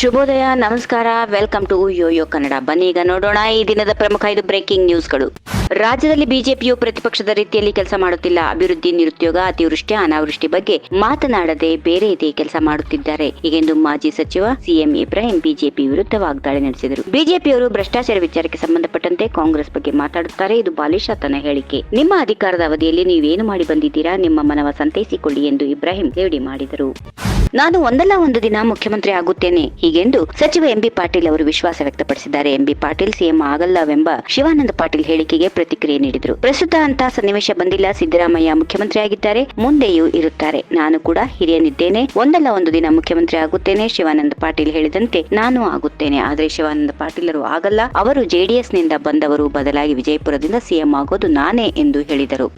ಶುಭೋದಯ, ನಮಸ್ಕಾರ. Welcome to Yoyo Kannada ಬನ್ನಿ, ಈಗ ನೋಡೋಣ ಈ ದಿನದ ಪ್ರಮುಖ ಐದು ಬ್ರೇಕಿಂಗ್ ನ್ಯೂಸ್ಗಳು ರಾಜ್ಯದಲ್ಲಿ ಬಿಜೆಪಿಯು ಪ್ರತಿಪಕ್ಷದ ರೀತಿಯಲ್ಲಿ ಕೆಲಸ ಮಾಡುತ್ತಿಲ್ಲ. ಅಭಿವೃದ್ಧಿ, ನಿರುದ್ಯೋಗ, ಅತಿವೃಷ್ಟಿ, ಅನಾವೃಷ್ಟಿ ಬಗ್ಗೆ ಮಾತನಾಡದೆ ಬೇರೆ ಇದೇ ಕೆಲಸ ಮಾಡುತ್ತಿದ್ದಾರೆ. ಹೀಗೆಂದು ಮಾಜಿ ಸಚಿವ ಸಿಎಂ ಇಬ್ರಾಹಿಂ ಬಿಜೆಪಿ ವಿರುದ್ಧ ವಾಗ್ದಾಳಿ ನಡೆಸಿದರು. ಬಿಜೆಪಿಯವರು ಭ್ರಷ್ಟಾಚಾರ ವಿಚಾರಕ್ಕೆ ಸಂಬಂಧಪಟ್ಟಂತೆ ಕಾಂಗ್ರೆಸ್ ಬಗ್ಗೆ ಮಾತಾಡುತ್ತಾರೆ. ಇದು ಬಾಲಿಶತನ ಹೇಳಿಕೆ. ನಿಮ್ಮ ಅಧಿಕಾರದ ಅವಧಿಯಲ್ಲಿ ನೀವೇನು ಮಾಡಿ ಬಂದಿದ್ದೀರಾ? ನಿಮ್ಮ ಮನವ ಸಂತೈಸಿಕೊಳ್ಳಿ ಎಂದು ಇಬ್ರಾಹಿಂ ಲೇವಡಿ ಮಾಡಿದರು. ನಾನು ಒಂದಲ್ಲ ಒಂದು ದಿನ ಮುಖ್ಯಮಂತ್ರಿ ಆಗುತ್ತೇನೆ. ಹೀಗೆಂದು ಸಚಿವ ಎಂಬಿ ಪಾಟೀಲ್ ಅವರು ವಿಶ್ವಾಸ ವ್ಯಕ್ತಪಡಿಸಿದ್ದಾರೆ. ಎಂಬಿ ಪಾಟೀಲ್ ಸಿಎಂ ಆಗಲ್ಲವೆಂಬ ಶಿವಾನಂದ ಪಾಟೀಲ್ ಹೇಳಿಕೆಗೆ ಪ್ರತಿಕ್ರಿಯೆ ನೀಡಿದರು. ಪ್ರಸ್ತುತ ಅಂತ ಸನ್ನಿವೇಶ ಬಂದಿಲ್ಲ. ಸಿದ್ದರಾಮಯ್ಯ ಮುಖ್ಯಮಂತ್ರಿ ಆಗಿದ್ದಾರೆ. ಮುಂದೆಯೂ ಇರುತ್ತಾರೆ. ನಾನು ಕೂಡ ಹಿರಿಯನಿದ್ದೇನೆ. ಒಂದಲ್ಲ ಒಂದು ದಿನ ಮುಖ್ಯಮಂತ್ರಿ ಆಗುತ್ತೇನೆ. ಶಿವಾನಂದ ಪಾಟೀಲ್ ಹೇಳಿದಂತೆ ನಾನು ಆಗುತ್ತೇನೆ. ಆದರೆ ಶಿವಾನಂದ ಪಾಟೀಲರು ಆಗಲ್ಲ. ಅವರು ಜೆಡಿಎಸ್ನಿಂದ ಬಂದವರು. ಬದಲಾಗಿ ವಿಜಯಪುರದಿಂದ ಸಿಎಂ ಆಗೋದು ನಾನೇ ಎಂದು ಹೇಳಿದರು.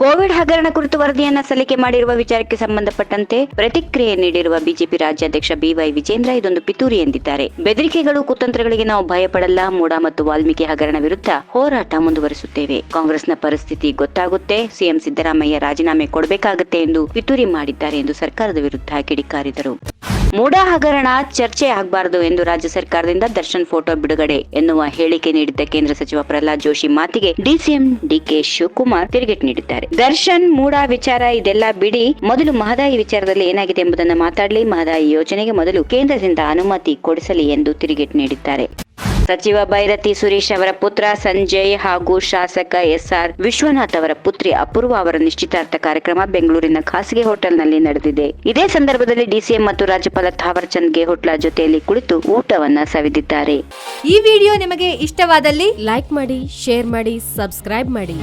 ಕೋವಿಡ್ ಹಗರಣ ಕುರಿತು ವರದಿಯನ್ನ ಸಲ್ಲಿಕೆ ಮಾಡಿರುವ ವಿಚಾರಕ್ಕೆ ಸಂಬಂಧಪಟ್ಟಂತೆ ಪ್ರತಿಕ್ರಿಯೆ ನೀಡಿರುವ ಬಿಜೆಪಿ ರಾಜ್ಯಾಧ್ಯಕ್ಷ ಬಿವೈ ವಿಜೇಂದ್ರ ಇದೊಂದು ಪಿತೂರಿ ಎಂದಿದ್ದಾರೆ. ಬೆದರಿಕೆಗಳು, ಕುತಂತ್ರಗಳಿಗೆ ನಾವು ಭಯಪಡಲ್ಲ. ಮೂಡ ಮತ್ತು ವಾಲ್ಮೀಕಿ ಹಗರಣ ವಿರುದ್ಧ ಹೋರಾಟ ಮುಂದುವರಿಸುತ್ತೇವೆ. ಕಾಂಗ್ರೆಸ್ನ ಪರಿಸ್ಥಿತಿ ಗೊತ್ತಾಗುತ್ತೆ. ಸಿಎಂ ಸಿದ್ದರಾಮಯ್ಯ ರಾಜೀನಾಮೆ ಕೊಡಬೇಕಾಗುತ್ತೆ ಎಂದು ಪಿತೂರಿ ಮಾಡಿದ್ದಾರೆ ಎಂದು ಸರ್ಕಾರದ ವಿರುದ್ಧ ಕಿಡಿಕಾರಿದರು. ಮೂಡಾ ಹಗರಣ ಚರ್ಚೆ ಆಗಬಾರದು ಎಂದು ರಾಜ್ಯ ಸರ್ಕಾರದಿಂದ ದರ್ಶನ್ ಫೋಟೋ ಬಿಡುಗಡೆ ಎನ್ನುವ ಹೇಳಿಕೆ ನೀಡಿದ್ದ ಕೇಂದ್ರ ಸಚಿವ ಪ್ರಹ್ಲಾದ್ ಜೋಶಿ ಮಾತಿಗೆ ಡಿಸಿಎಂ ಡಿಕೆ ಶಿವಕುಮಾರ್ ತಿರುಗೇಟು ನೀಡಿದ್ದಾರೆ. ದರ್ಶನ್ ಮೂಡ ವಿಚಾರ ಇದೆಲ್ಲ ಬಿಡಿ, ಮೊದಲು ಮಹದಾಯಿ ವಿಚಾರದಲ್ಲಿ ಏನಾಗಿದೆ ಎಂಬುದನ್ನು ಮಾತಾಡಲಿ, ಮಹದಾಯಿ ಯೋಜನೆಗೆ ಮೊದಲು ಕೇಂದ್ರದಿಂದ ಅನುಮತಿ ಕೊಡಿಸಲಿ ಎಂದು ತಿರುಗೇಟು ನೀಡಿದ್ದಾರೆ. ಸಚಿವ ಭೈರತಿ ಸುರೇಶ್ ಅವರ ಪುತ್ರ ಸಂಜಯ್ ಹಾಗೂ ಶಾಸಕ ಎಸ್ಆರ್ ವಿಶ್ವನಾಥ್ ಅವರ ಪುತ್ರಿ ಅಪೂರ್ವ ಅವರ ನಿಶ್ಚಿತಾರ್ಥ ಕಾರ್ಯಕ್ರಮ ಬೆಂಗಳೂರಿನ ಖಾಸಗಿ ಹೋಟೆಲ್ನಲ್ಲಿ ನಡೆದಿದೆ. ಇದೇ ಸಂದರ್ಭದಲ್ಲಿ ಡಿಸಿಎಂ ಮತ್ತು ರಾಜ್ಯಪಾಲ ಥಾವರ್ ಚಂದ್ ಗೆಹ್ಲೋಟ್ಲ ಜೊತೆಯಲ್ಲಿ ಕುಳಿತು ಊಟವನ್ನ ಸವಿದಿದ್ದಾರೆ. ಈ ವಿಡಿಯೋ ನಿಮಗೆ ಇಷ್ಟವಾದಲ್ಲಿ ಲೈಕ್ ಮಾಡಿ, ಶೇರ್ ಮಾಡಿ, ಸಬ್ಸ್ಕ್ರೈಬ್ ಮಾಡಿ.